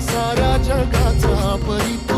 सारा जगाचा परिपूर्ण